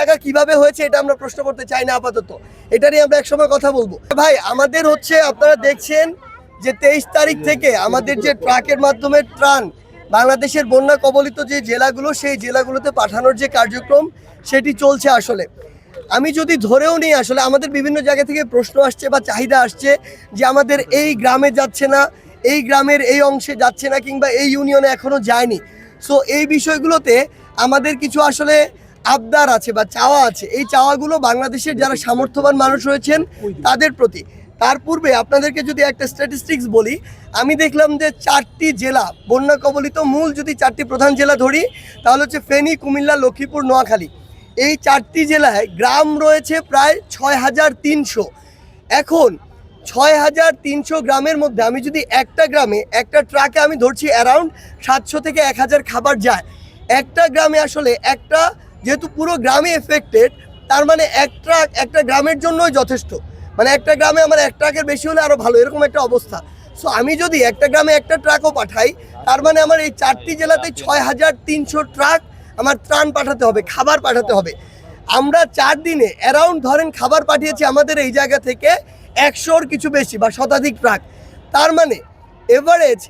টাকা কীভাবে হয়েছে এটা আমরা প্রশ্ন করতে চাই না, আপাতত। এটা নিয়ে আমরা একসময় কথা বলব। ভাই, আমাদের হচ্ছে, আপনারা দেখছেন যে তেইশ তারিখ থেকে আমাদের যে ট্রাকের মাধ্যমে ত্রাণ, বাংলাদেশের বন্যা কবলিত যে জেলাগুলো, সেই জেলাগুলোতে পাঠানোর যে কার্যক্রম, সেটি চলছে আসলে। আমি যদি ধরেও নিই, আসলে আমাদের বিভিন্ন জায়গা থেকে প্রশ্ন আসছে বা চাহিদা আসছে যে আমাদের এই গ্রামে যাচ্ছে না, এই গ্রামের এই অংশে যাচ্ছে না কিংবা এই ইউনিয়নে এখনও যায়নি। সো এই বিষয়গুলোতে আমাদের কিছু আসলে আবদার আছে বা চাওয়া আছে এই চাওয়াগুলো বাংলাদেশের যারা সামর্থ্যবান মানুষ রয়েছেন তাদের প্রতি। তার পূর্বে আপনাদেরকে যদি একটা স্ট্যাটিস্টিক্স বলি আমি দেখলাম যে চারটি জেলা বন্যা কবলিত মূল যদি চারটি প্রধান জেলা ধরি তাহলে হচ্ছে ফেনী কুমিল্লা লক্ষ্মীপুর নোয়াখালী। এই চারটি জেলায় গ্রাম রয়েছে প্রায় ছয় হাজার তিনশো। এখন ছয় হাজার তিনশো গ্রামের মধ্যে আমি যদি একটা গ্রামে একটা ট্রাকে আমি ধরছি অ্যারাউন্ড সাতশো থেকে এক হাজার খাবার যায়। একটা গ্রামে আসলে একটা যেহেতু পুরো গ্রামে এফেক্টেড তার মানে এক ট্রাক একটা গ্রামের জন্যই যথেষ্ট। মানে একটা গ্রামে আমার এক ট্রাকের বেশি হলে আরও ভালো, এরকম একটা অবস্থা। সো আমি যদি একটা গ্রামে একটা ট্রাকও পাঠাই, তার মানে আমার এই চারটি জেলাতে ছয় হাজার তিনশো ট্রাক আমার ত্রাণ পাঠাতে হবে, খাবার পাঠাতে হবে। আমরা চার দিনে অ্যারাউন্ড ধরেন খাবার পাঠিয়েছি আমাদের এই জায়গা থেকে একশোর কিছু বেশি বা শতাধিক ট্রাক তার মানে এভারেজ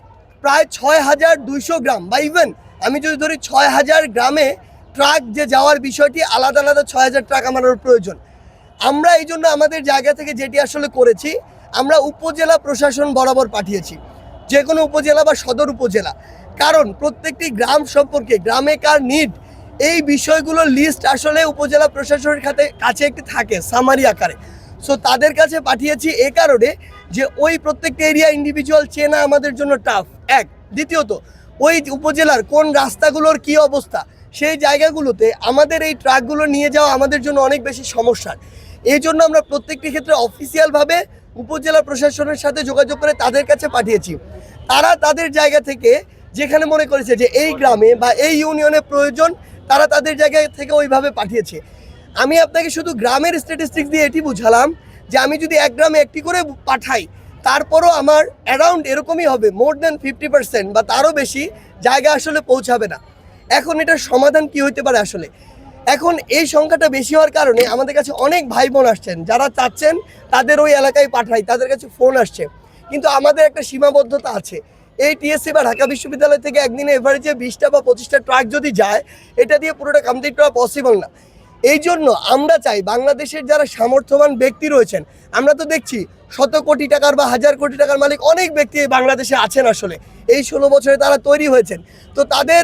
প্রায় ছয় হাজার দুইশো গ্রাম বা ইভেন আমি যদি ধরি ছয় হাজার গ্রামে ট্রাক যে যাওয়ার বিষয়টি আলাদা আলাদা ছয় হাজার ট্রাক আমার প্রয়োজন। আমরা এই জন্য আমাদের জায়গা থেকে যেটি আসলে করেছি, আমরা উপজেলা প্রশাসন বরাবর পাঠিয়েছি। যে কোনো উপজেলা বা সদর উপজেলা। কারণ প্রত্যেকটি গ্রাম সম্পর্কে, গ্রামে কার নিড এই বিষয়গুলোর লিস্ট আসলে উপজেলা প্রশাসনের খাতে কাছে একটি থাকে সামারি আকারে। সো তাদের কাছে পাঠিয়েছি এ কারণে যে ওই প্রত্যেকটা এরিয়া ইন্ডিভিজুয়াল চেনা আমাদের জন্য টাফ এক। দ্বিতীয়ত, ওই উপজেলার কোন রাস্তাগুলোর কি অবস্থা সেই জায়গাগুলোতে আমাদের এই ট্রাকগুলো নিয়ে যাওয়া আমাদের জন্য অনেক বেশি সমস্যার। এই জন্য আমরা প্রত্যেকটি ক্ষেত্রে অফিসিয়ালভাবে উপজেলা প্রশাসনের সাথে যোগাযোগ করে তাদের কাছে পাঠিয়েছি। তারা তাদের জায়গা থেকে যেখানে মনে করেছে যে এই গ্রামে বা এই ইউনিয়নে প্রয়োজন, তারা তাদের জায়গা থেকে ওইভাবে পাঠিয়েছে। আমি আপনাকে শুধু গ্রামের স্ট্যাটিস্টিক্স দিয়ে এটি বুঝালাম যে আমি যদি এক গ্রামে একটি করে পাঠাই, তারপরও আমার অ্যারাউন্ড এরকমই হবে মোর দেন ফিফটি পার্সেন্ট বা তারও বেশি জায়গা আসলে পৌঁছাবে না। এখন এটার সমাধান কি হইতে পারে আসলে? এখন এই সংখ্যাটা বেশি হওয়ার কারণে আমাদের কাছে অনেক ভাই বোন আসছেন, যারা চাচ্ছেন তাদের ওই এলাকায় পাঠাই, তাদের কাছে ফোন আসছে। কিন্তু আমাদের একটা সীমাবদ্ধতা আছে। এই টিএসসি বা ঢাকা বিশ্ববিদ্যালয় থেকে একদিনে এভারেজে বিশটা বা পঁচিশটা ট্রাক যদি যায়, এটা দিয়ে পুরোটা কমপ্লিট করা পসিবল না। এই জন্য আমরা চাই বাংলাদেশের যারা সামর্থ্যবান ব্যক্তি রয়েছেন, আমরা তো দেখছি শত কোটি টাকার বা হাজার কোটি টাকার মালিক অনেক ব্যক্তি বাংলাদেশে আছেন আসলে। এই ষোলো বছরে তারা তৈরি হয়েছেন। তো তাদের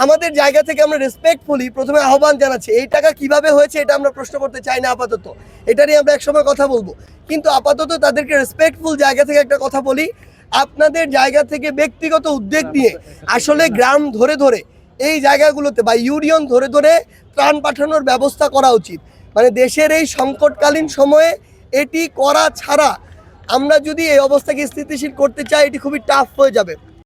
আমাদের জায়গা থেকে আমরা রেসপেক্টফুলি প্রথমে আহ্বান জানাচ্ছি, এই টাকা কীভাবে হয়েছে এটা আমরা প্রশ্ন করতে চাই না আপাতত। এটা নিয়ে আমরা একসময় কথা বলব। কিন্তু আপাতত তাদেরকে রেসপেক্টফুল জায়গা থেকে একটা কথা বলি, আপনাদের জায়গা থেকে ব্যক্তিগত উদ্যোগ নিয়ে আসলে গ্রাম ধরে ধরে এই জায়গাগুলোতে বা ইউনিয়ন ধরে ধরে ত্রাণ পাঠানোর ব্যবস্থা করা উচিত। মানে দেশের এই সংকটকালীন সময়ে এটি করা ছাড়া আমরা যদি এই অবস্থাকে স্থিতিশীল করতে চাই, এটি খুবই টাফ হয়ে যাবে।